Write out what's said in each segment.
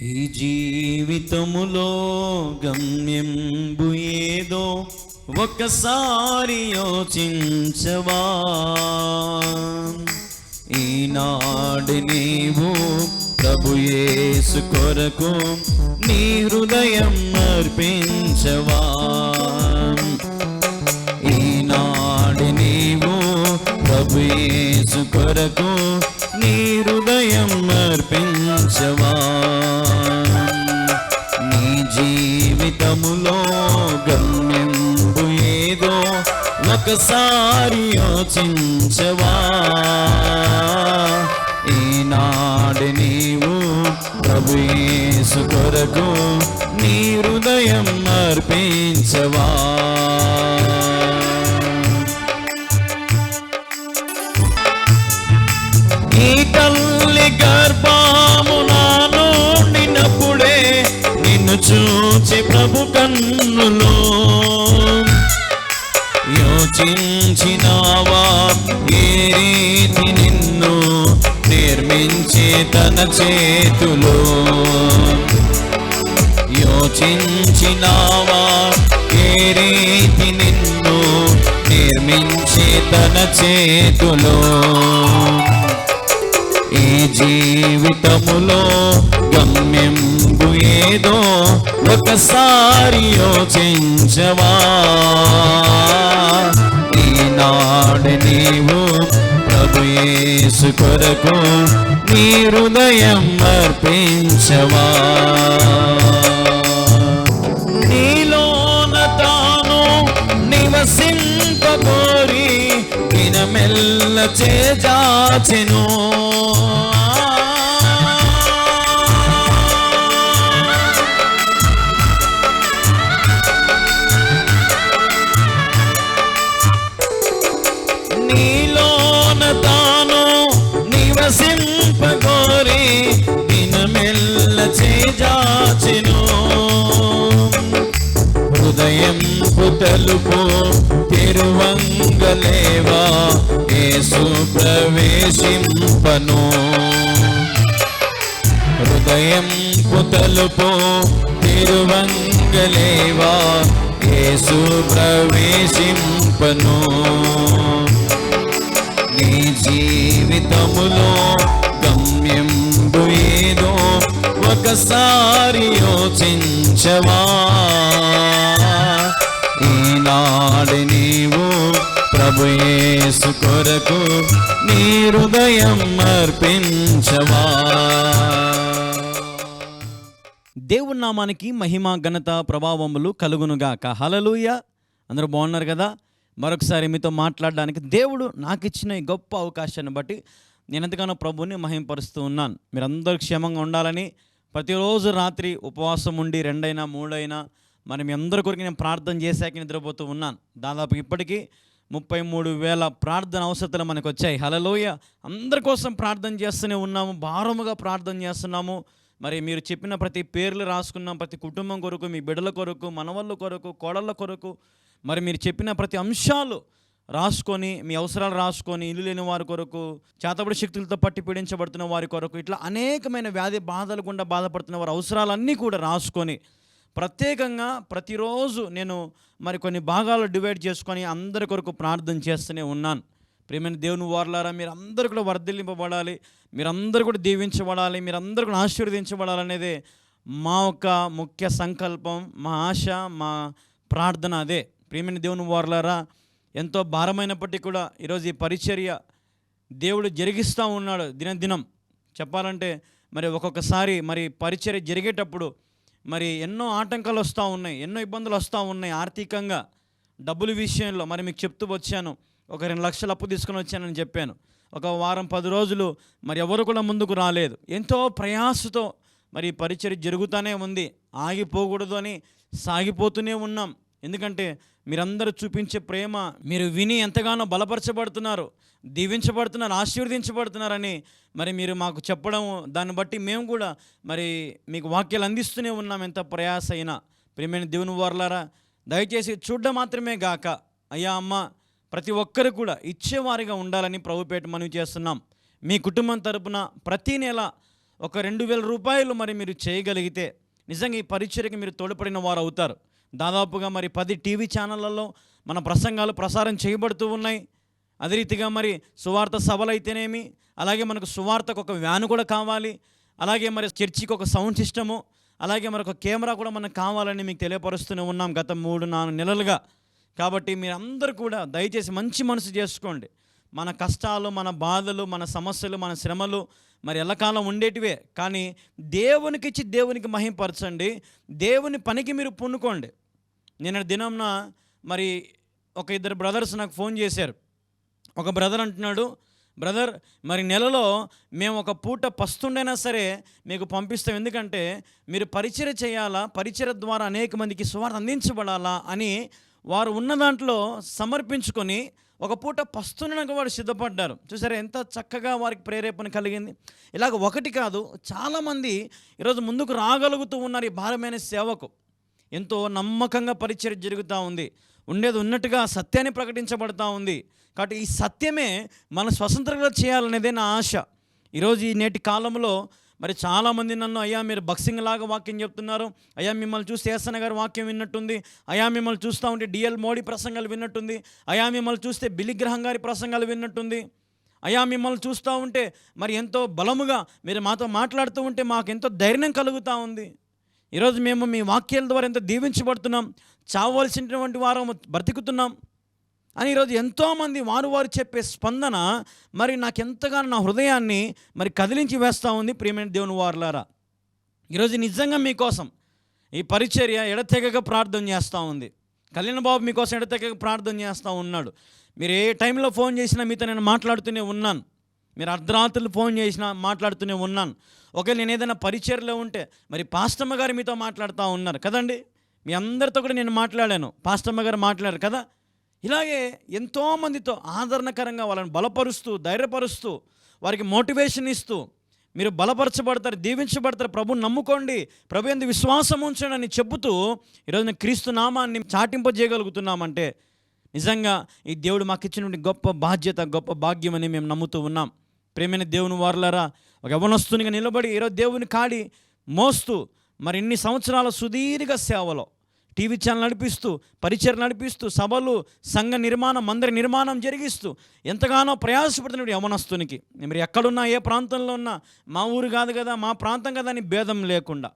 ఈ జీవితములో గమ్యంబు ఏదో ఒకసారి యోచించవా? ఈనాడు నీవు ప్రభు యేసు కొరకు నీ హృదయం అర్పించవా? ఈనాడు నీవు ప్రభు యేసు కొరకు నీ హృదయం అర్పించవా? జీవితములో గమ్యంబు ఏదో ఒకసారి యోచించవా ఈనాడు నీవు ప్రభు యేసు కొరకు నీ హృదయం అర్పించవా? ఈ తల్లి గర్భము చూచి ప్రభు కన్నులో యోచించినావా? ఏ రీతి నిన్ను నిర్మించే తన చేతులో? యోచించినావా? ఏ రీతి నిన్ను నిర్మించే తన చేతులో? ఈ జీవితములో గమ్యం ఏదో ఒకసారి యోచించవా? ఈనాడు నీవు ప్రభు యేసు కొరకు నీ హృదయం అర్పించవా? నీలోన తాను నివసింపకోరి దినమెల్ల చేజాచెను. తలుపు తిరువంగలేవా? యేసు ప్రవేశింపను. హృదయం తలుపు తిరువంగలేవా? యేసు ప్రవేశింపను. నీ జీవితములో గమ్యం ఏదో ఒకసారి యోచించవా? ఈనాడు నీవు ప్రభుయేసు కొరకు నీ హృదయం అర్పించవా. దేవుని నామానికి మహిమ ఘనత ప్రభావములు కలుగునుగాక. హలలుయ అందరూ బాగున్నారు కదా? మరొకసారి మీతో మాట్లాడడానికి దేవుడు నాకు ఇచ్చిన ఈ గొప్ప అవకాశాన్ని బట్టి నేను ఎంతగానో ప్రభుని మహింపరుస్తూ ఉన్నాను. మీరందరూ క్షేమంగా ఉండాలని ప్రతిరోజు రాత్రి ఉపవాసం ఉండి రెండైనా మూడైనా మరి మీ అందరి కొరకు నేను ప్రార్థన చేశాక నిద్రపోతూ ఉన్నాను? దాదాపు ఇప్పటికీ ముప్పై మూడు వేల ప్రార్థన అవసరతలు మనకు వచ్చాయి హలలోయ అందరి కోసం ప్రార్థన చేస్తూనే ఉన్నాము. భారముగా ప్రార్థన చేస్తున్నాము. మరి మీరు చెప్పిన ప్రతి పేర్లు రాసుకున్నాం. ప్రతి కుటుంబం కొరకు మీ బిడ్డల కొరకు మనవళ్ళ కొరకు కోడళ్ళ కొరకు. మరి మీరు చెప్పిన ప్రతి అంశాలు రాసుకొని మీ అవసరాలు రాసుకొని ఇల్లు లేని వారి కొరకు చేతబడి శక్తులతో పట్టి పీడించబడుతున్న వారి కొరకు ఇట్లా అనేకమైన వ్యాధి బాధలు గుండా బాధపడుతున్న వారి అవసరాలన్నీ కూడా రాసుకొని ప్రత్యేకంగా ప్రతిరోజు నేను మరి కొన్ని భాగాలు డివైడ్ చేసుకొని అందరి కొరకు ప్రార్థన చేస్తూనే ఉన్నాను. ప్రేమైన దేవుని వారలారా మీరు కూడా వర్ధిల్లింపబడాలి మీరందరూ కూడా దీవించబడాలి మీరందరూ కూడా ఆశీర్వదించబడాలనేదే మా యొక్క ముఖ్య సంకల్పం మా ఆశ మా ప్రార్థన అదే. ప్రేమైన దేవుని వారలారా ఎంతో భారమైనప్పటికీ కూడా ఈరోజు ఈ పరిచర్య దేవుడు జరిగిస్తూ ఉన్నాడు దినదినం. చెప్పాలంటే మరి ఒక్కొక్కసారి మరి పరిచర్య జరిగేటప్పుడు మరి ఎన్నో ఆటంకాలు వస్తూ ఉన్నాయి ఎన్నో ఇబ్బందులు వస్తూ ఉన్నాయి ఆర్థికంగా. డబ్బుల విషయంలో మరి మీకు చెప్తూ వచ్చాను. ఒక రెండు లక్షలు అప్పు తీసుకొని వచ్చానని చెప్పాను. ఒక వారం పది రోజులు మరి ఎవరు కూడా ముందుకు రాలేదు. ఎంతో ప్రయాసతో మరి పరిచయం జరుగుతూనే ఉంది. ఆగిపోకూడదు అని సాగిపోతూనే ఉన్నాం. ఎందుకంటే మీరందరూ చూపించే ప్రేమ మీరు విని ఎంతగానో బలపరచబడుతున్నారు దీవించబడుతున్నారు ఆశీర్వదించబడుతున్నారని మరి మీరు మాకు చెప్పడం దాన్ని బట్టి మేము కూడా మరి మీకు వాక్యాలు అందిస్తూనే ఉన్నాం. ఎంత ప్రయాస అయినా ప్రియమైన దేవుని వారలారా దయచేసి చూడ్డం మాత్రమే గాక అయ్యా అమ్మ ప్రతి ఒక్కరు కూడా ఇచ్చేవారిగా ఉండాలని ప్రభుపేట మనవి చేస్తున్నాం. మీ కుటుంబం తరపున ప్రతి నెల ఒక రెండు వేల రూపాయలు మరి మీరు చేయగలిగితే నిజంగా ఈ పరిచర్యకి మీరు తోడ్పడిన వారు అవుతారు దాదాపుగా మరి పది టీవీ ఛానళ్ళల్లో మన ప్రసంగాలు ప్రసారం చేయబడుతూ ఉన్నాయి. అదే రీతిగా మరి సువార్త సభలైతేనేమి అలాగే మనకు సువార్తకు ఒక వ్యాన్ కూడా కావాలి అలాగే మరి చర్చికి ఒక సౌండ్ సిస్టము అలాగే మరొక కెమెరా కూడా మనకు కావాలని మీకు తెలియపరుస్తూనే ఉన్నాం గత మూడు నాలుగు నెలలుగా. కాబట్టి మీరందరూ కూడా దయచేసి మంచి మనసు చేసుకోండి. మన కష్టాలు మన బాధలు మన సమస్యలు మన శ్రమలు మరి ఎల్లకాలం ఉండేటివే. కానీ దేవునికి ఇచ్చి దేవునికి మహింపరచండి. దేవుని పనికి మీరు పున్నుకోండి నిన్న దినంన మరి ఒక ఇద్దరు బ్రదర్స్ నాకు ఫోన్ చేశారు. ఒక బ్రదర్ అంటున్నాడు బ్రదర్ మరి నెలలో మేము ఒక పూట పస్తుండైనా సరే మీకు పంపిస్తాం. ఎందుకంటే మీరు పరిచయ చేయాలా? పరిచయ ద్వారా అనేక మందికి సువార్త అందించబడాలా? అని వారు ఉన్న దాంట్లో సమర్పించుకొని ఒక పూట పస్తుండడానికి వారు సిద్ధపడ్డారు. చూసారా ఎంత చక్కగా వారికి ప్రేరేపణ కలిగింది. ఇలాగ ఒకటి కాదు చాలామంది ఈరోజు ముందుకు రాగలుగుతూ ఉన్నారు ఈ భారమైన సేవకు. ఎంతో నమ్మకంగా పరిచయం జరుగుతూ ఉంది. ఉండేది ఉన్నట్టుగా సత్యాన్ని ప్రకటించబడతా ఉంది. కాబట్టి ఈ సత్యమే మన స్వతంత్రంగా చేయాలనేదే నా ఆశ. ఈరోజు ఈ నేటి కాలంలో మరి చాలామంది నన్ను అయ్యా మీరు బక్సింగ్ లాగా వాక్యం చెప్తున్నారు. అయ్యా మిమ్మల్ని చూసి ఏసన గారు వాక్యం విన్నట్టుంది. అయ్యా మిమ్మల్ని చూస్తూ ఉంటే డిఎల్ మోడీ ప్రసంగాలు విన్నట్టుంది. అయ్యా మిమ్మల్ని చూస్తే బిలిగ్రహం గారి ప్రసంగాలు విన్నట్టుంది. అయ్యా మిమ్మల్ని చూస్తూ ఉంటే మరి ఎంతో బలముగా మీరు మాతో మాట్లాడుతూ ఉంటే మాకు ఎంతో ధైర్యం కలుగుతూ ఉంది. ఈరోజు మేము మీ వాక్యాల ద్వారా ఎంతో దీవించబడుతున్నాం. చావలసినటువంటి వారం బ్రతికుతున్నాం. అని ఈరోజు ఎంతోమంది వారు వారు చెప్పే స్పందన మరి నాకు ఎంతగానో నా హృదయాన్ని మరి కదిలించి వేస్తూ ఉంది ప్రియమైన దేవుని వారులారా. ఈరోజు నిజంగా మీకోసం ఈ పరిచర్య ఎడతెగక ప్రార్థన చేస్తూ ఉంది. కళ్యాణ బాబు మీకోసం ఎడతెగక ప్రార్థన చేస్తూ ఉన్నాడు. మీరు ఏ టైంలో ఫోన్ చేసినా మీతో నేను మాట్లాడుతూనే ఉన్నాను. మీరు అర్ధరాత్రులు ఫోన్ చేసినా మాట్లాడుతూనే ఉన్నాను. ఒకవేళ నేను ఏదైనా పరిచర్లో ఉంటే మరి పాస్టమ్మ గారు మీతో మాట్లాడుతూ ఉన్నారు. కదండి? మీ అందరితో కూడా నేను మాట్లాడాను. పాస్టమ్మ గారు మాట్లాడారు కదా? ఇలాగే ఎంతోమందితో ఆదరణకరంగా వాళ్ళని బలపరుస్తూ ధైర్యపరుస్తూ వారికి మోటివేషన్ ఇస్తూ మీరు బలపరచబడతారు దీవించబడతారు ప్రభు నమ్ముకోండి ప్రభు ఎందు విశ్వాసం ఉంచండి అని చెబుతూ ఈరోజు క్రీస్తు నామాన్ని చాటింపజేయగలుగుతున్నామంటే నిజంగా ఈ దేవుడు మాకు ఇచ్చినటువంటి గొప్ప బాధ్యత గొప్ప భాగ్యం అని మేము నమ్ముతూ ఉన్నాం. ప్రేమైన దేవుని వారులరా ఒక యవనస్తునిగా నిలబడి ఈరోజు దేవుని కాడి మోస్తూ మరి ఇన్ని సంవత్సరాల సుదీర్ఘ సేవలో టీవీ ఛానల్ నడిపిస్తూ పరిచయం నడిపిస్తూ సభలు సంఘ నిర్మాణం మందిర నిర్మాణం జరిగిస్తూ ఎంతగానో ప్రయాసపడుతున్నాడు యవనస్తునికి. మీరు ఎక్కడున్నా ఏ ప్రాంతంలో ఉన్నా మా ఊరు కాదు కదా మా ప్రాంతం కదా అని భేదం లేకుండా.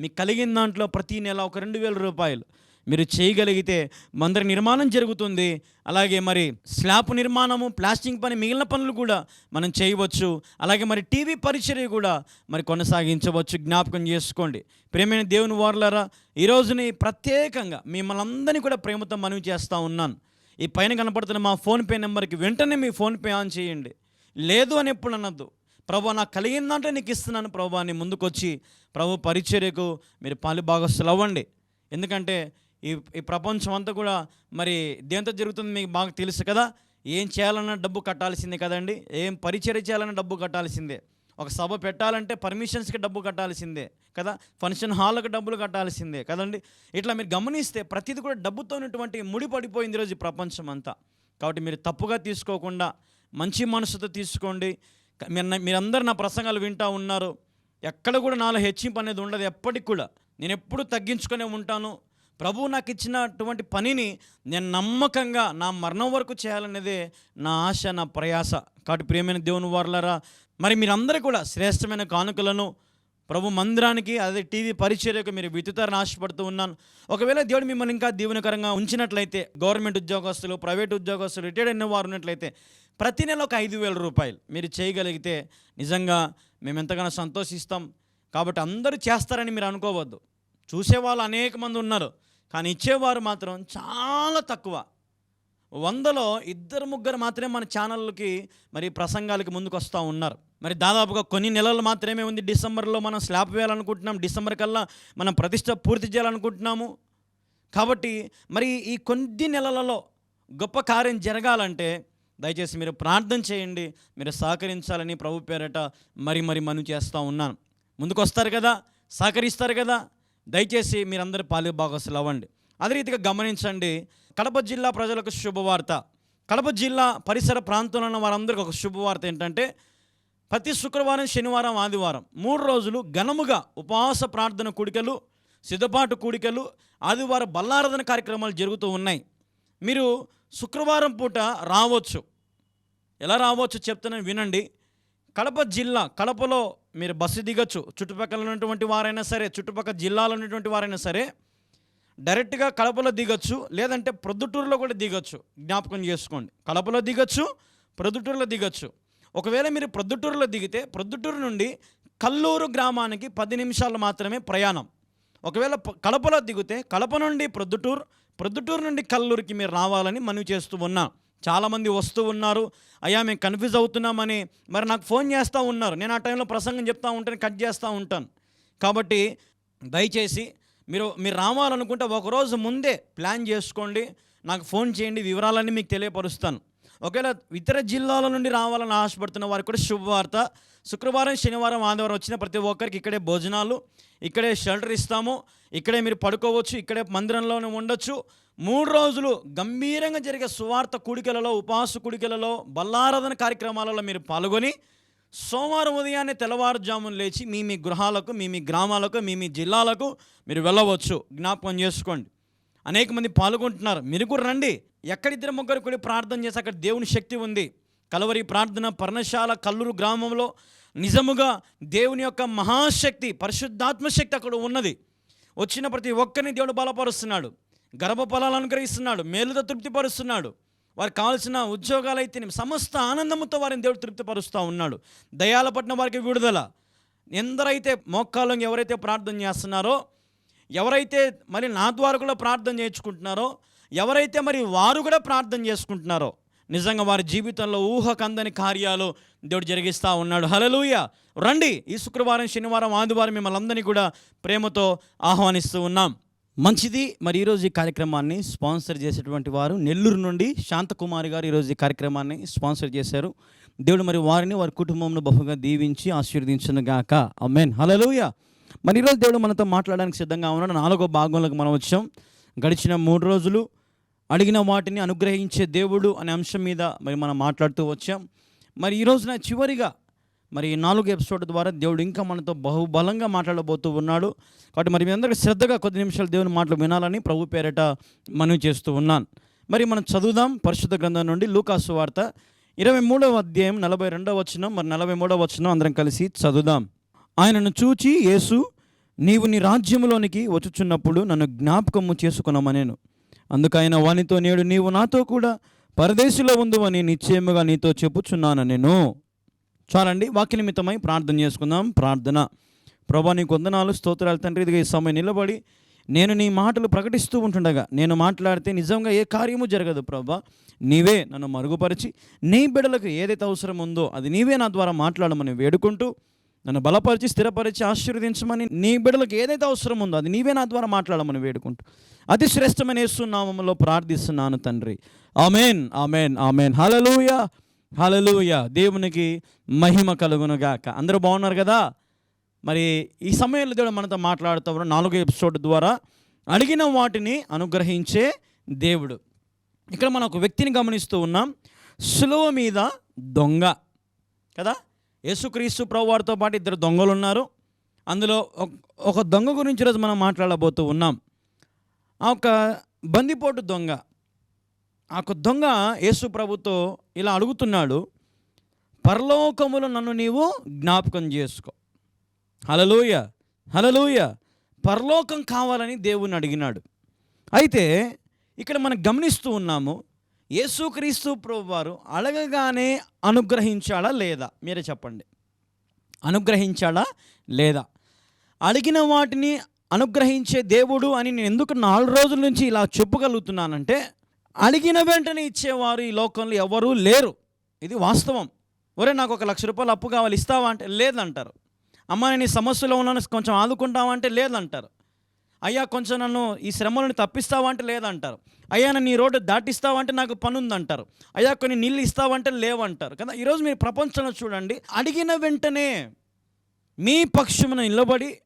మీకు కలిగిన దాంట్లో ప్రతి నెల ఒక రెండు వేల రూపాయలు మీరు చేయగలిగితే మందిర నిర్మాణం జరుగుతుంది. అలాగే మరి స్లాబ్ నిర్మాణము ప్లాస్టింగ్ పని మిగిలిన పనులు కూడా మనం చేయవచ్చు. అలాగే మరి టీవీ పరిచర్య కూడా మరి కొనసాగించవచ్చు. జ్ఞాపకం చేసుకోండి. ప్రేమైన దేవుని వారులారా ఈరోజుని ప్రత్యేకంగా మిమ్మల్ని అందరినీ కూడా ప్రేమతో మనవి చేస్తూ ఉన్నాను. ఈ పైన కనపడుతున్న మా ఫోన్పే నెంబర్కి వెంటనే మీ ఫోన్పే ఆన్ చేయండి. లేదు అని ఎప్పుడు అనొద్దు. ప్రభు నాకు కలిగిందంటే నీకు ఇస్తున్నాను. ప్రభు అని ముందుకొచ్చి ప్రభు పరిచర్యకు మీరు పాలు భాగస్తులు అవ్వండి ఎందుకంటే ఈ ఈ ప్రపంచం అంతా కూడా మరి దేంతో జరుగుతుంది మీకు బాగా తెలుసు కదా. ఏం చేయాలన్నా డబ్బు కట్టాల్సిందే కదండి. ఏం పరిచయం చేయాలన్నా డబ్బు కట్టాల్సిందే. ఒక సభ పెట్టాలంటే పర్మిషన్స్కి డబ్బు కట్టాల్సిందే కదా. ఫంక్షన్ హాల్కి డబ్బులు కట్టాల్సిందే కదండి. ఇట్లా మీరు గమనిస్తే ప్రతిదీ కూడా డబ్బుతో ఉన్నటువంటి ముడి పడిపోయింది ఈరోజు ప్రపంచం అంతా కాబట్టి మీరు తప్పుగా తీసుకోకుండా మంచి మనసుతో తీసుకోండి. మీరు మీరందరూ నా ప్రసంగాలు వింటూ ఉన్నారు. ఎక్కడ కూడా నాలో హెచ్చింపు అనేది ఉండదు ఎప్పటికి కూడా. నేను ఎప్పుడు తగ్గించుకునే ఉంటాను. ప్రభు నాకు ఇచ్చినటువంటి పనిని నేను నమ్మకంగా నా మరణం వరకు చేయాలనేదే నా ఆశ నా ప్రయాస. కాబట్టి ప్రియమైన దేవుని వారులరా మరి మీరందరూ కూడా శ్రేష్టమైన కానుకలను ప్రభు మందిరానికి అదే టీవీ పరిచర్యకు మీరు విత్తుతారని ఆశపడుతూ ఉన్నాను. ఒకవేళ దేవుడు మిమ్మల్ని ఇంకా దీవెనకరంగా ఉంచినట్లయితే గవర్నమెంట్ ఉద్యోగస్తులు ప్రైవేట్ ఉద్యోగస్తులు రిటైర్డ్ అయిన వారు ఉన్నట్లయితే ప్రతి నెల ఒక ఐదు వేల రూపాయలు మీరు చేయగలిగితే నిజంగా మేము ఎంతగానో సంతోషిస్తాం. కాబట్టి అందరూ చేస్తారని మీరు అనుకోవద్దు. చూసేవాళ్ళు అనేక మంది ఉన్నారు. కానీ ఇచ్చేవారు మాత్రం చాలా తక్కువ. వందలో ఇద్దరు ముగ్గురు మాత్రమే మన ఛానళ్ళకి మరి ప్రసంగాలకి ముందుకు వస్తూ ఉన్నారు. మరి దాదాపుగా కొన్ని నెలలు మాత్రమే ఉంది డిసెంబర్లో మనం స్లాబ్ వేయాలనుకుంటున్నాం. డిసెంబర్ కల్లా మనం ప్రతిష్ట పూర్తి చేయాలనుకుంటున్నాము. కాబట్టి మరి ఈ కొద్ది నెలలలో గొప్ప కార్యం జరగాలంటే దయచేసి మీరు ప్రార్థన చేయండి. మీరు సహకరించాలని ప్రభు పేరట మరి మరి మనం చేస్తూ ఉన్నాను. ముందుకు వస్తారు కదా? సహకరిస్తారు కదా? దయచేసి మీరందరూ పాలు భాగస్సులు అవ్వండి అదే రీతిగా గమనించండి కడప జిల్లా ప్రజలకు శుభవార్త. కడప జిల్లా పరిసర ప్రాంతంలో ఉన్న వారందరికీ ఒక శుభవార్త ఏంటంటే ప్రతి శుక్రవారం శనివారం ఆదివారం మూడు రోజులు ఘనముగా ఉపవాస ప్రార్థన కూడికలు సిద్ధపాటు కూడికలు ఆదివారం బల్లారాధన కార్యక్రమాలు జరుగుతూ ఉన్నాయి. మీరు శుక్రవారం పూట రావచ్చు. ఎలా రావచ్చు చెప్తున్నాను వినండి. కడప జిల్లా కడపలో మీరు బస్సు దిగచ్చు చుట్టుపక్కల ఉన్నటువంటి వారైనా సరే చుట్టుపక్కల జిల్లాలో ఉన్నటువంటి వారైనా సరే డైరెక్ట్గా కడపలో దిగచ్చు లేదంటే ప్రొద్దుటూరులో కూడా దిగచ్చు. జ్ఞాపకం చేసుకోండి. కడపలో దిగచ్చు ప్రొద్దుటూరులో దిగచ్చు. ఒకవేళ మీరు ప్రొద్దుటూరులో దిగితే ప్రొద్దుటూరు నుండి కల్లూరు గ్రామానికి పది నిమిషాలు మాత్రమే ప్రయాణం. ఒకవేళ కడపలో దిగితే కడప నుండి ప్రొద్దుటూరు ప్రొద్దుటూరు నుండి కల్లూరుకి మీరు రావాలని మనవి చేస్తూ ఉన్నా. చాలామంది వస్తూ ఉన్నారు. అయ్యా మేము కన్ఫ్యూజ్ అవుతున్నామని. మరి నాకు ఫోన్ చేస్తూ ఉన్నారు. నేను ఆ టైంలో ప్రసంగం చెప్తా ఉంటాను కట్ చేస్తూ ఉంటాను. కాబట్టి దయచేసి మీరు మీరు రావాలనుకుంటే ఒకరోజు ముందే ప్లాన్ చేసుకోండి. నాకు ఫోన్ చేయండి వివరాలన్నీ మీకు తెలియపరుస్తాను. ఒకవేళ ఇతర జిల్లాల నుండి రావాలని ఆశపడుతున్న వారికి కూడా శుభవార్త. శుక్రవారం శనివారం ఆదివారం వచ్చిన ప్రతి ఒక్కరికి ఇక్కడే భోజనాలు ఇక్కడే షెల్టర్ ఇస్తాము. ఇక్కడే మీరు పడుకోవచ్చు ఇక్కడే మందిరంలోనే ఉండొచ్చు. మూడు రోజులు గంభీరంగా జరిగే సువార్త కూడికలలో ఉపవాస కూడికలలో బల్లారాధన కార్యక్రమాలలో మీరు పాల్గొని సోమవారం ఉదయాన్నే తెల్లవారుజామున లేచి మీ మీ గృహాలకు మీ మీ గ్రామాలకు మీ మీ జిల్లాలకు మీరు వెళ్ళవచ్చు. జ్ఞాపకం చేసుకోండి. అనేక మంది పాల్గొంటున్నారు. మీరు కూడా రండి. ఎక్కడిద్దరు ముగ్గురు కూడా ప్రార్థన చేసి అక్కడ దేవుని శక్తి ఉంది. కలవరి ప్రార్థన పర్ణశాల కల్లూరు గ్రామంలో నిజముగా దేవుని యొక్క మహాశక్తి పరిశుద్ధాత్మ శక్తి అక్కడ ఉన్నది. వచ్చిన ప్రతి ఒక్కరిని దేవుడు బలపరుస్తున్నాడు. గర్భఫలాలు అనుగ్రహిస్తున్నాడు. మేలుతో తృప్తిపరుస్తున్నాడు. వారికి కావాల్సిన ఉద్యోగాలు అయితే సమస్త ఆనందముతో వారిని దేవుడు తృప్తిపరుస్తూ ఉన్నాడు. దయాల పట్టిన వారికి విడుదల. ఎందరైతే మోక్కాలను ఎవరైతే ప్రార్థన చేస్తున్నారో ఎవరైతే మరి నా ద్వారా కూడా ప్రార్థన చేయించుకుంటున్నారో ఎవరైతే మరి వారు కూడా ప్రార్థన చేసుకుంటున్నారో నిజంగా వారి జీవితంలో ఊహకందని కార్యాలు దేవుడు జరిగిస్తూ ఉన్నాడు. హలలుయ రండి ఈ శుక్రవారం శనివారం ఆదివారం మిమ్మల్ని అందరినీ కూడా ప్రేమతో ఆహ్వానిస్తూ ఉన్నాం. మంచిది మరి ఈరోజు ఈ కార్యక్రమాన్ని స్పాన్సర్ చేసేటువంటి వారు నెల్లూరు నుండి శాంతకుమారి గారు ఈరోజు ఈ కార్యక్రమాన్ని స్పాన్సర్ చేశారు. దేవుడు మరి వారిని వారి కుటుంబంలో బహుగా దీవించి ఆశీర్వదించను గాక. అమెన్ హలలుయ మరి ఈరోజు దేవుడు మనతో మాట్లాడడానికి సిద్ధంగా ఉన్నాడు. నాలుగో భాగంలోకి మనం వచ్చాం. గడిచిన మూడు రోజులు అడిగిన వాటిని అనుగ్రహించే దేవుడు అనే అంశం మీద మరి మనం మాట్లాడుతూ వచ్చాం. మరి ఈరోజున చివరిగా మరి ఈ నాలుగు ఎపిసోడ్ ద్వారా దేవుడు ఇంకా మనతో బహుబలంగా మాట్లాడబోతూ ఉన్నాడు. కాబట్టి మరి మీ అందరికీ శ్రద్ధగా కొద్ది నిమిషాలు దేవుని మాటలు వినాలని ప్రభు పేరట మనవి చేస్తూ ఉన్నాను. మరి మనం చదువుదాం పరిశుద్ధ గ్రంథం నుండి లూకాసు వార్త ఇరవై మూడవ అధ్యాయం నలభై రెండవ వచనం. మరి నలభై మూడవ వచనం అందరం కలిసి చదువుదాం. ఆయనను చూచి యేసు నీవు నీ రాజ్యంలోనికి వచ్చుచున్నప్పుడు నన్ను జ్ఞాపకము చేసుకున్నామనేను అందుకైన వానితో నేడు నీవు నాతో కూడా పరదేశిలో ఉందువని నిశ్చయముగా నీతో చెప్పుచున్నాను నేను. చాలండి వాక్య నిమిత్తమై ప్రార్థన చేసుకుందాం. ప్రార్థన. ప్రభా నీ కొందనాలు స్తోత్రాలు. తండ్రి ఇదిగా ఈ సమయం నిలబడి నేను నీ మాటలు ప్రకటిస్తూ ఉంటుండగా నేను మాట్లాడితే నిజంగా ఏ కార్యము జరగదు ప్రభా. నీవే నన్ను మరుగుపరిచి నీ బిడలకు ఏదైతే అవసరం ఉందో అది నీవే నా ద్వారా మాట్లాడమని వేడుకుంటూ నన్ను బలపరిచి స్థిరపరిచి ఆశీర్వదించమని నీ బిడ్డలకు ఏదైతే అవసరం ఉందో అది నీవే నా ద్వారా మాట్లాడమని వేడుకుంటూ అతి శ్రేష్టమైన యేసునామంలో ప్రార్థిస్తున్నాను తండ్రి. Amen amen amen. Hallelujah hallelujah దేవునికి మహిమ కలుగునుగాక. అందరూ బాగున్నారు కదా? మరి ఈ సమయంలో దేవుడు మనతో మాట్లాడుతూ నాలుగో ఎపిసోడ్ ద్వారా అడిగిన వాటిని అనుగ్రహించే దేవుడు. ఇక్కడ మనం ఒక వ్యక్తిని గమనిస్తూ ఉన్నాం. సులువ మీద దొంగ. కదా? యేసుక్రీస్తు ప్రభువారితో పాటు ఇద్దరు దొంగలు ఉన్నారు అందులో ఒక- ఒక దొంగ గురించి ఈరోజు మనం మాట్లాడబోతూ ఉన్నాం. ఆ ఒక బందిపోటు దొంగ ఆ ఒక దొంగ యేసు ప్రభుతో ఇలా అడుగుతున్నాడు పరలోకములో నన్ను నీవు జ్ఞాపకం చేసుకో. హలలోయ హలలోయ పరలోకం కావాలని దేవుని అడిగినాడు. అయితే ఇక్కడ మనం గమనిస్తూ ఉన్నాము యేసుక్రీస్తు ప్రభు వారు అడగగానే అనుగ్రహించాడా లేదా? మీరే చెప్పండి. అనుగ్రహించాడా లేదా? అడిగిన వాటిని అనుగ్రహించే దేవుడు అని నేను ఎందుకు నాలుగు రోజుల నుంచి ఇలా చెప్పగలుగుతున్నానంటే అడిగిన వెంటనే ఇచ్చేవారు ఈ లోకంలో ఎవరూ లేరు. ఇది వాస్తవం. ఒరే నాకు ఒక లక్ష రూపాయలు అప్పు కావాలి ఇస్తావా అంటే లేదంటారు. అమ్మ నేను సమస్యలో ఉన్నాను కొంచెం ఆదుకుంటావా అంటే లేదంటారు. అయ్యా కొంచెం నన్ను ఈ శ్రమలను తప్పిస్తావంటే లేదంటారు. అయ్యా నన్ను ఈ రోడ్డు దాటిస్తావంటే నాకు పని ఉందంటారు అయ్యా కొన్ని నీళ్ళు ఇస్తావంటే లేవంటారు. కదా ఈరోజు మీరు ప్రపంచంలో చూడండి అడిగిన వెంటనే మీ పక్షమున నిలబడి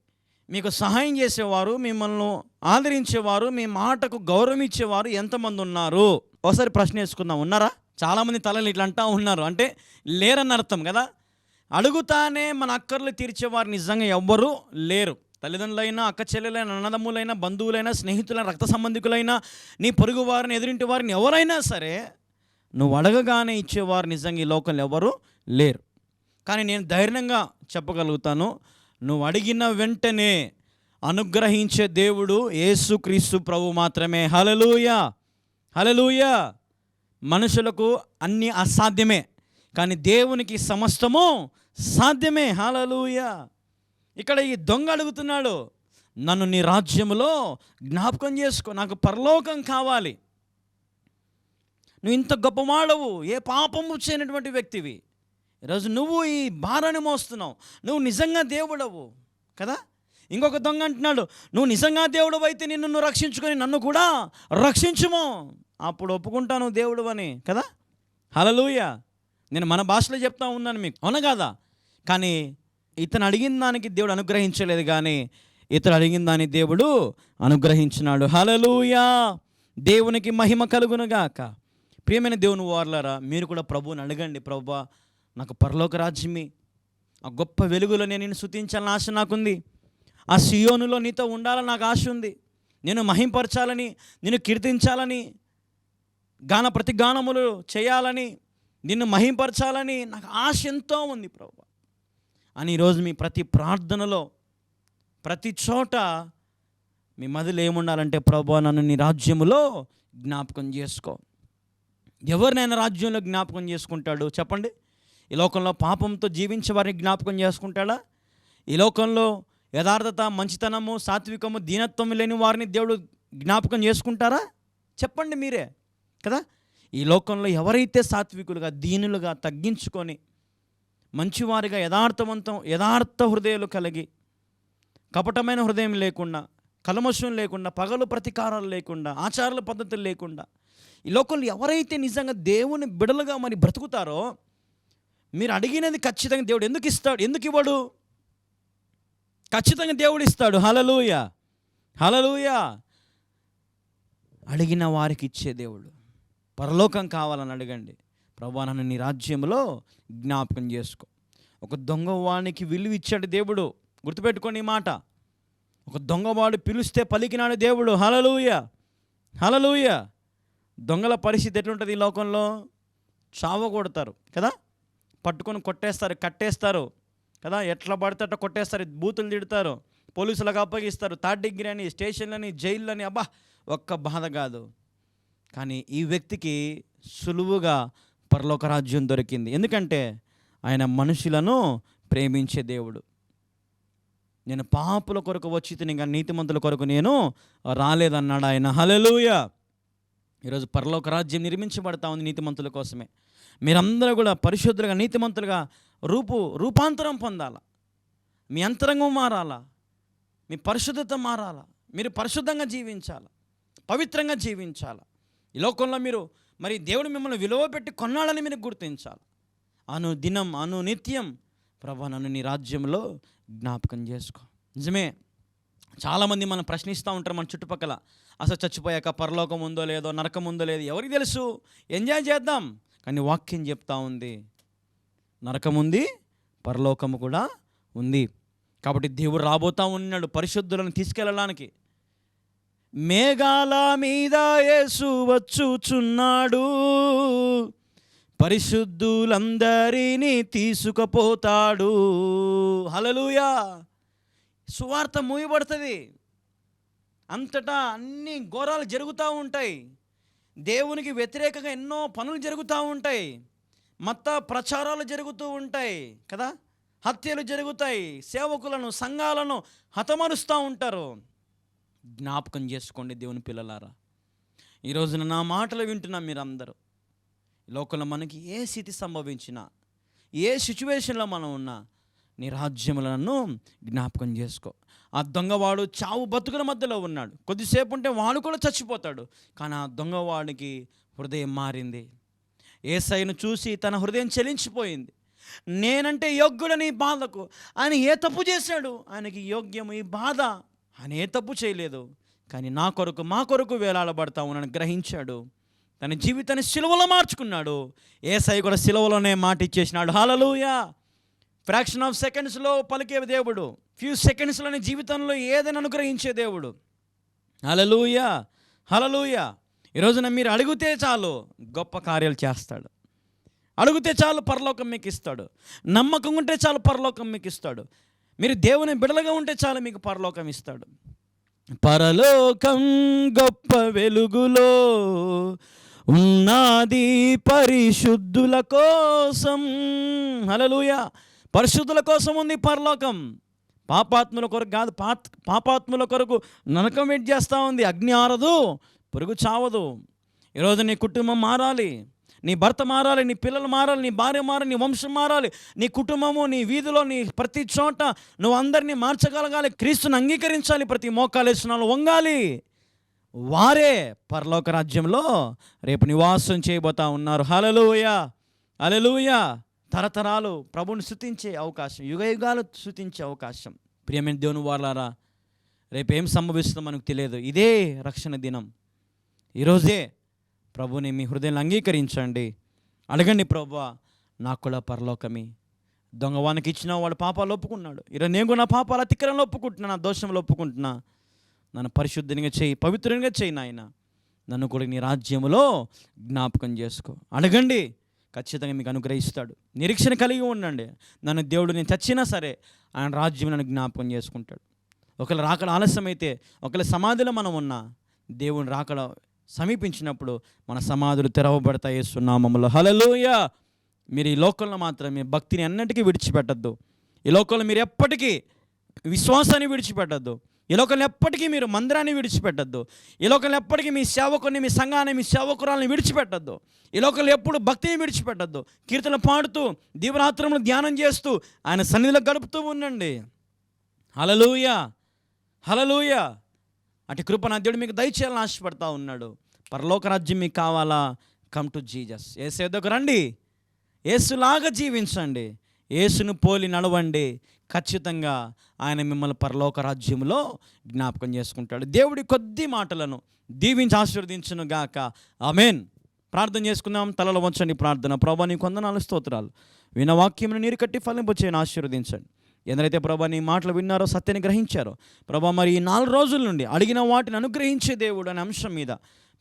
మీకు సహాయం చేసేవారు మిమ్మల్ని ఆదరించేవారు మీ మాటకు గౌరవం ఇచ్చేవారు ఎంతమంది ఉన్నారు? ఒకసారి ప్రశ్న వేసుకుందాం. ఉన్నారా? చాలామంది తలలు ఇట్లా అంటా ఉన్నారు. అంటే లేరని అర్థం కదా. అడుగుతానే మన అక్కర్లు తీర్చేవారు నిజంగా ఎవ్వరూ లేరు. తల్లిదండ్రులైనా అక్క చెల్లెలైనా అన్నదమ్ములైనా బంధువులైనా స్నేహితులైన రక్త సంబంధికులైనా నీ పొరుగు వారిని ఎదురింటి వారిని ఎవరైనా సరే నువ్వు అడగగానే ఇచ్చేవారు నిజంగా ఈ లోకంలో ఎవరు లేరు. కానీ నేను ధైర్యంగా చెప్పగలుగుతాను నువ్వు అడిగిన వెంటనే అనుగ్రహించే దేవుడు యేసుక్రీస్తు ప్రభు మాత్రమే. హలలుయ హలలుయ మనుషులకు అన్ని అసాధ్యమే కానీ దేవునికి సమస్తము సాధ్యమే. హలలుయ ఇక్కడ ఈ దొంగ అడుగుతున్నాడు నన్ను నీ రాజ్యములో జ్ఞాపకం చేసుకో నాకు పరలోకం కావాలి. నువ్వు ఇంత గొప్పవాడవు ఏ పాపము చేయనటువంటి వ్యక్తివి. ఈరోజు నువ్వు ఈ భారాన్ని మోస్తున్నావు నువ్వు నిజంగా దేవుడవు కదా? ఇంకొక దొంగ అంటున్నాడు నువ్వు నిజంగా దేవుడు అయితే నిన్ను నువ్వు రక్షించుకొని నన్ను కూడా రక్షించుము. అప్పుడు ఒప్పుకుంటాను దేవుడు అని కదా? హలలుయ నేను మన భాషలో చెప్తా ఉన్నాను మీకు అవునా కాదా? కానీ ఇతను అడిగిన దానికి దేవుడు అనుగ్రహించలేదు కానీ ఇతడు అడిగిన దాన్ని దేవుడు అనుగ్రహించినాడు. హలలుయా దేవునికి మహిమ కలుగునుగాక ప్రియమైన దేవుని వార్లారా మీరు కూడా ప్రభువుని అడగండి ప్రభా నాకు పరలోక రాజ్యమే. ఆ గొప్ప వెలుగులో నేను నిన్ను శుతించాలని ఆశ నాకుంది. ఆ సియోనులో నీతో ఉండాలని నాకు ఆశ ఉంది. నేను మహింపరచాలని నేను కీర్తించాలని గాన ప్రతిగానములు చేయాలని నిన్ను మహింపరచాలని నాకు ఆశ ఎంతో ఉంది ప్రభు. అని ఈరోజు మీ ప్రతి ప్రార్థనలో ప్రతి చోట మీ మదిలో ఏముండాలంటే ప్రభు నన్ను నీ రాజ్యములో జ్ఞాపకం చేసుకో. ఎవరినైనా రాజ్యంలో జ్ఞాపకం చేసుకుంటాడు చెప్పండి? ఈ లోకంలో పాపంతో జీవించే వారిని జ్ఞాపకం చేసుకుంటాడా? ఈ లోకంలో యథార్థత మంచితనము సాత్వికము దీనత్వం లేని వారిని దేవుడు జ్ఞాపకం చేసుకుంటారా? చెప్పండి మీరే కదా? ఈ లోకంలో ఎవరైతే సాత్వికులుగా దీనులుగా తగ్గించుకొని మంచివారిగా యథార్థవంతం యథార్థ హృదయాలు కలిగి కపటమైన హృదయం లేకుండా కలమషం లేకుండా పగలు ప్రతీకారాలు లేకుండా ఆచారాల పద్ధతులు లేకుండా ఈ లోకంలో ఎవరైతే నిజంగా దేవుని బిడలుగా మరి బ్రతుకుతారో మీరు అడిగినది ఖచ్చితంగా దేవుడు ఎందుకు ఇస్తాడు? ఎందుకు ఇవ్వడు? ఖచ్చితంగా దేవుడు ఇస్తాడు. హలలుయ హలలుయ అడిగిన వారికి ఇచ్చే దేవుడు. పరలోకం కావాలని అడగండి. ప్రభా నన్ను నీ రాజ్యంలో జ్ఞాపకం చేసుకో. ఒక దొంగవానికి విలువ ఇచ్చాడు దేవుడు. గుర్తుపెట్టుకోండి ఈ మాట. ఒక దొంగవాడు పిలిస్తే పలికినాడు దేవుడు. హలలుయ హలలుయ దొంగల పరిస్థితి ఎట్లుంటుంది ఈ లోకంలో? చావ కొడతారు కదా? పట్టుకొని కొట్టేస్తారు కట్టేస్తారు కదా? ఎట్లా పడితే అట్లా కొట్టేస్తారు బూతులు తిడతారు పోలీసులకు అప్పగిస్తారు థర్డ్ డిగ్రీ అని స్టేషన్లని జైళ్ళని అబ్బా ఒక్క బాధ కాదు. కానీ ఈ వ్యక్తికి సులువుగా పరలోక రాజ్యం దొరికింది. ఎందుకంటే ఆయన మనుషులను ప్రేమించే దేవుడు. నేను పాపుల కొరకు వచ్చి తిని నీతిమంతుల కొరకు నేను రాలేదన్నాడు ఆయన. హలలుయ ఈరోజు పరలోక రాజ్యం నిర్మించబడతా ఉంది నీతిమంతుల కోసమే. మీరందరూ కూడా పరిశుద్ధులుగా నీతిమంతులుగా రూపు రూపాంతరం పొందాలా? మీ అంతరంగం మారాలా? మీ పరిశుద్ధత మారాలా? మీరు పరిశుద్ధంగా జీవించాలా? పవిత్రంగా జీవించాలా? ఈ లోకంలో మీరు మరి దేవుడు మిమ్మల్ని విలువ పెట్టి కొన్నాడని మీరు గుర్తించాలి. అను దినం అను నిత్యం ప్రభా నన్ను నీ రాజ్యంలో జ్ఞాపకం చేసుకో. నిజమే. చాలామంది మనం ప్రశ్నిస్తూ ఉంటారు మన చుట్టుపక్కల. అసలు చచ్చిపోయాక పరలోకం ఉందో లేదో నరకం ఉందో లేదో ఎవరికి తెలుసు? ఎంజాయ్ చేద్దాం. కానీ వాక్యం చెప్తా ఉంది. నరకం ఉంది పరలోకము కూడా ఉంది. కాబట్టి దేవుడు రాబోతా ఉన్నాడు పరిశుద్ధులను తీసుకెళ్ళడానికి. మేఘాల మీద యేసు వచ్చుచున్నాడు. పరిశుద్ధులందరినీ తీసుకుపోతాడు. హలలుయా సువార్త మూయబడుతుంది. అంతటా అన్ని ఘోరాలు జరుగుతూ ఉంటాయి. దేవునికి వ్యతిరేకంగా ఎన్నో పనులు జరుగుతూ ఉంటాయి. మత ప్రచారాలు జరుగుతూ ఉంటాయి కదా. హత్యలు జరుగుతాయి. సేవకులను సంఘాలను హతమరుస్తూ ఉంటారు. జ్ఞాపకం చేసుకోండి దేవుని పిల్లలారా. ఈరోజున నా మాటలు వింటున్నా మీరందరూ లోకంలో మనకి ఏ స్థితి సంభవించినా ఏ సిచ్యువేషన్లో మనం ఉన్నా నీ రాజ్యములను జ్ఞాపకం చేసుకో. ఆ దొంగవాడు చావు బతుకుల మధ్యలో ఉన్నాడు. కొద్దిసేపు ఉంటే వాడు కూడా చచ్చిపోతాడు. కానీ ఆ దొంగవాడికి హృదయం మారింది. ఏసైను చూసి తన హృదయం చెలించిపోయింది. నేనంటే యోగ్యుడని ఈ బాధకు ఆయన ఏ తప్పు చేశాడు? ఆయనకి యోగ్యము ఈ బాధ. అనే తప్పు చేయలేదు. కానీ నా కొరకు మా కొరకు వేలాడబడతా ఉన్నాను గ్రహించాడు. తన జీవితాన్ని సిలువలో మార్చుకున్నాడు. ఏసై కూడా సిలువలోనే మాట ఇచ్చేసినాడు హాలలుయా ఫ్రాక్షన్ ఆఫ్ సెకండ్స్లో పలికే దేవుడు. ఫ్యూ సెకండ్స్లోనే జీవితంలో ఏదైనా అనుగ్రహించే దేవుడు. హలలుయా హలలుయా ఈరోజున మీరు అడిగితే చాలు గొప్ప కార్యాలు చేస్తాడు. అడిగితే చాలు పరలోకం మీకు ఇస్తాడు. నమ్మకం ఉంటే చాలు పరలోకం మీకు ఇస్తాడు. మీరు దేవుని బిడలుగా ఉంటే చాలు మీకు పరలోకం ఇస్తాడు. పరలోకం గొప్ప వెలుగులో ఉన్నది పరిశుద్ధుల కోసం. హలలుయ పరిశుద్ధుల కోసం ఉంది పరలోకం. పాపాత్ముల కొరకు కాదు పాత్ పాపాత్ముల కొరకు నరకం వెయిట్ చేస్తూ ఉంది. అగ్ని ఆరదు పొరుగు చావదు. ఈరోజు నీ కుటుంబం మారాలి. నీ భర్త మారాలి నీ పిల్లలు మారాలి నీ భార్య మారాలి నీ వంశం మారాలి నీ కుటుంబము నీ వీధిలో నీ ప్రతి చోట నువ్వు అందరినీ మార్చగలగాలి క్రీస్తుని అంగీకరించాలి ప్రతి మోకాలేసినాలు వంగాలి. వారే పరలోక రాజ్యంలో రేపు నివాసం చేయబోతా ఉన్నారు. హలలుయ అలలుయ తరతరాలు ప్రభుని శృతించే అవకాశం యుగ యుగాలు శృతించే అవకాశం. ప్రియమైన దేవుని వాళ్ళారా రేపు ఏం సంభవిస్తుందో మనకు తెలియదు. ఇదే రక్షణ దినం. ఈరోజే ప్రభుని మీ హృదయాన్ని అంగీకరించండి. అడగండి ప్రభు నాకు కూడా పరలోకమి. దొంగవానికి ఇచ్చిన వాడు పాపాలు ఒప్పుకున్నాడు. ఇరా నేను కూడా నా పాపాలు అతిక్రమంలో ఒప్పుకుంటున్నా నా దోషంలో ఒప్పుకుంటున్నా. నన్ను పరిశుద్ధినిగా చేయి పవిత్రంగా చేయి నాయన. నన్ను కూడా నీ రాజ్యములో జ్ఞాపకం చేసుకో. అడగండి ఖచ్చితంగా మీకు అనుగ్రహిస్తాడు. నిరీక్షణ కలిగి ఉండండి. నన్ను దేవుడు నేను చచ్చినా సరే ఆయన రాజ్యం నన్ను జ్ఞాపకం చేసుకుంటాడు. ఒకవేళ రాకడ ఆలస్యమైతే ఒకవేళ సమాధిలో మనం ఉన్నా దేవుని రాకడ సమీపించినప్పుడు మన సమాధులు తెరవబడతాయి సున్నామములో హలలోయ మీరు ఈ లోకంలో మాత్రమే భక్తిని అన్నిటికీ విడిచిపెట్టద్దు. ఈ లోకంలో మీరు ఎప్పటికీ విశ్వాసాన్ని విడిచిపెట్టద్దు. ఈ లోకంలో ఎప్పటికీ మీరు మందిరాన్ని విడిచిపెట్టద్దు. ఈ లోకంలో ఎప్పటికీ మీ సేవకుని మీ సంఘాన్ని మీ సేవకురాలను విడిచిపెట్టద్దు. ఈ లోకంలో ఎప్పుడు భక్తిని విడిచిపెట్టద్దు. కీర్తన పాడుతూ దీవరాత్రములు ధ్యానం చేస్తూ ఆయన సన్నిధిలో గడుపుతూ ఉండండి. హలలుయ హలలుయ అటు కృప నా దేవుడు మీకు దయచేయాలని ఆశపడతా ఉన్నాడు. పరలోక రాజ్యం మీకు కావాలా? కమ్ టు జీజస్ ఏసేదకు రండి. ఏసులాగా జీవించండి. ఏసును పోలి నడవండి. ఖచ్చితంగా ఆయన మిమ్మల్ని పరలోక రాజ్యంలో జ్ఞాపకం చేసుకుంటాడు. దేవుడి కొద్ది మాటలను దీవించి ఆశీర్వదించును గాక. ఆమెన్. ప్రార్థన చేసుకుందాం. తలలో వంచండి ప్రార్థన. ప్రభా నీ కొందనాలు స్తోత్రాలు. వినవాక్యమును నీరు కట్టి ఫలింపచేయని ఆశీర్వదించండి. ఎందరైతే ప్రభా నీ మాటలు విన్నారో సత్యాన్ని గ్రహించారో ప్రభా మరి ఈ నాలుగు రోజుల నుండి అడిగిన వాటిని అనుగ్రహించే దేవుడు అనే అంశం మీద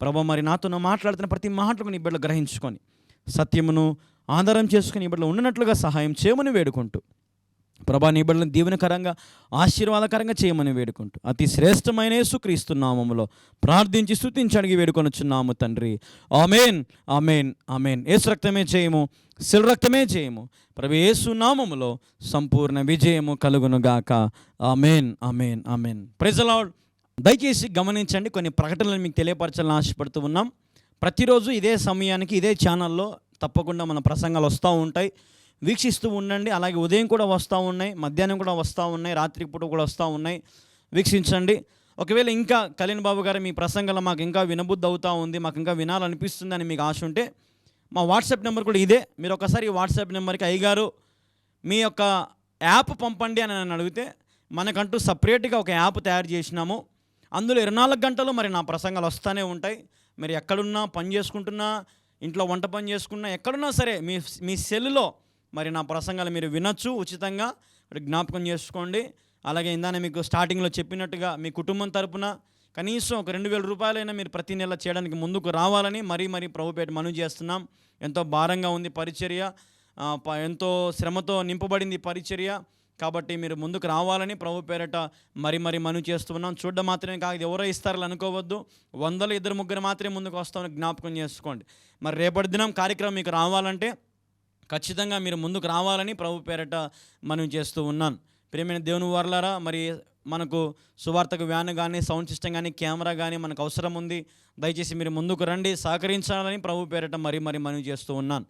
ప్రభా మరి నాతో మాట్లాడుతున్న ప్రతి మాటలు నీ బిడ్డలు గ్రహించుకొని సత్యమును ఆధారం చేసుకుని ఈ బిడ్డలు ఉండినట్లుగా సహాయం చేయమని వేడుకుంటూ ప్రభా నీ బిడ్డలను దీవెనకరంగా ఆశీర్వాదకరంగా చేయమని వేడుకుంటూ అతి శ్రేష్టమైన యేసుక్రీస్తు నామములో ప్రార్థించి స్థుతించడానికి అడిగి వేడుకొనుచున్నాము తండ్రి. Amen amen amen. ఏసు రక్తమే చేయము. శిలరక్తమే జయము. చేయము ప్రభు నామములో సంపూర్ణ విజయము కలుగునుగాక. Amen amen amen. ప్రజలాడ్ దయచేసి గమనించండి కొన్ని ప్రకటనలు మీకు తెలియపరచాలని ఆశపడుతూ ఉన్నాం. ప్రతిరోజు ఇదే సమయానికి ఇదే ఛానల్లో తప్పకుండా మన ప్రసంగాలు వస్తూ ఉంటాయి. వీక్షిస్తూ ఉండండి అలాగే ఉదయం కూడా వస్తూ ఉన్నాయి మధ్యాహ్నం కూడా వస్తూ ఉన్నాయి రాత్రి పూట కూడా వస్తూ ఉన్నాయి. వీక్షించండి. ఒకవేళ ఇంకా కళ్యాణ్ బాబు గారు మీ ప్రసంగంలో మాకు ఇంకా వినబుద్ధి అవుతూ ఉంది మాకు ఇంకా వినాలనిపిస్తుంది అని మీకు ఆశ ఉంటే మా వాట్సాప్ నెంబర్ కూడా ఇదే. మీరు ఒకసారి ఈ వాట్సాప్ నెంబర్కి అయ్యగారు మీ యొక్క యాప్ పంపండి అని నన్ను అడిగితే మనకంటూ సపరేట్గా ఒక యాప్ తయారు చేసినాము. అందులో ఇరవై నాలుగు గంటలు మరి నా ప్రసంగాలు వస్తూనే ఉంటాయి. మీరు ఎక్కడున్నా పని చేసుకుంటున్నా ఇంట్లో వంట పని చేసుకున్నా ఎక్కడున్నా సరే మీ మీ సెల్లులో మరి నా ప్రసంగాలు మీరు వినొచ్చు ఉచితంగా. జ్ఞాపకం చేసుకోండి. అలాగే ఇందానే మీకు స్టార్టింగ్లో చెప్పినట్టుగా మీ కుటుంబం తరపున కనీసం ఒక రెండు వేల రూపాయలైనా మీరు ప్రతి నెల చేయడానికి ముందుకు రావాలని మరీ మరీ ప్రభుపేట మనవి చేస్తున్నాం. ఎంతో భారంగా ఉంది పరిచర్య ప- ఎంతో శ్రమతో నింపబడింది పరిచర్య. కాబట్టి మీరు ముందుకు రావాలని ప్రభు పేరట మరి మరి మనవి చేస్తున్నాం. చూడడం మాత్రమే కాదు ఎవరో ఇస్తారని అనుకోవద్దు. వందలు ఇద్దరు ముగ్గురు మాత్రమే ముందుకు వస్తామని జ్ఞాపకం చేసుకోండి. మరి రేపటి దినం కార్యక్రమం మీకు రావాలంటే ఖచ్చితంగా మీరు ముందుకు రావాలని ప్రభు పేరట మనవి చేస్తూ ఉన్నాను ప్రియమైన దేవుని వర్లారా మరి మనకు సువార్తకు వ్యాన్ కానీ సౌండ్ సిస్టమ్ కానీ కెమెరా కానీ మనకు అవసరం ఉంది. దయచేసి మీరు ముందుకు రండి. సహకరించాలని ప్రభు పేరట మరి మరి మనవి చేస్తూ ఉన్నాను.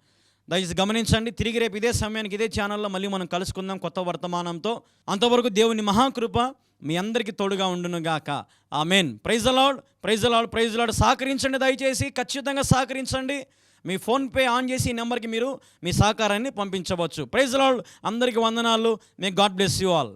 దయచేసి గమనించండి. తిరిగి రేపు ఇదే సమయానికి ఇదే ఛానల్లో మళ్ళీ మనం కలుసుకుందాం కొత్త వర్తమానంతో. అంతవరకు దేవుని మహాకృప మీ అందరికీ తోడుగా ఉండును గాక main praise the Lord praise the Lord praise the Lord సహకరించండి దయచేసి. ఖచ్చితంగా సహకరించండి. మీ ఫోన్పే ఆన్ చేసి ఈ నెంబర్కి మీరు మీ సహకారాన్ని పంపించవచ్చు. ప్రైజ్ అలాడ్ అందరికీ వందనాలు. May God bless you all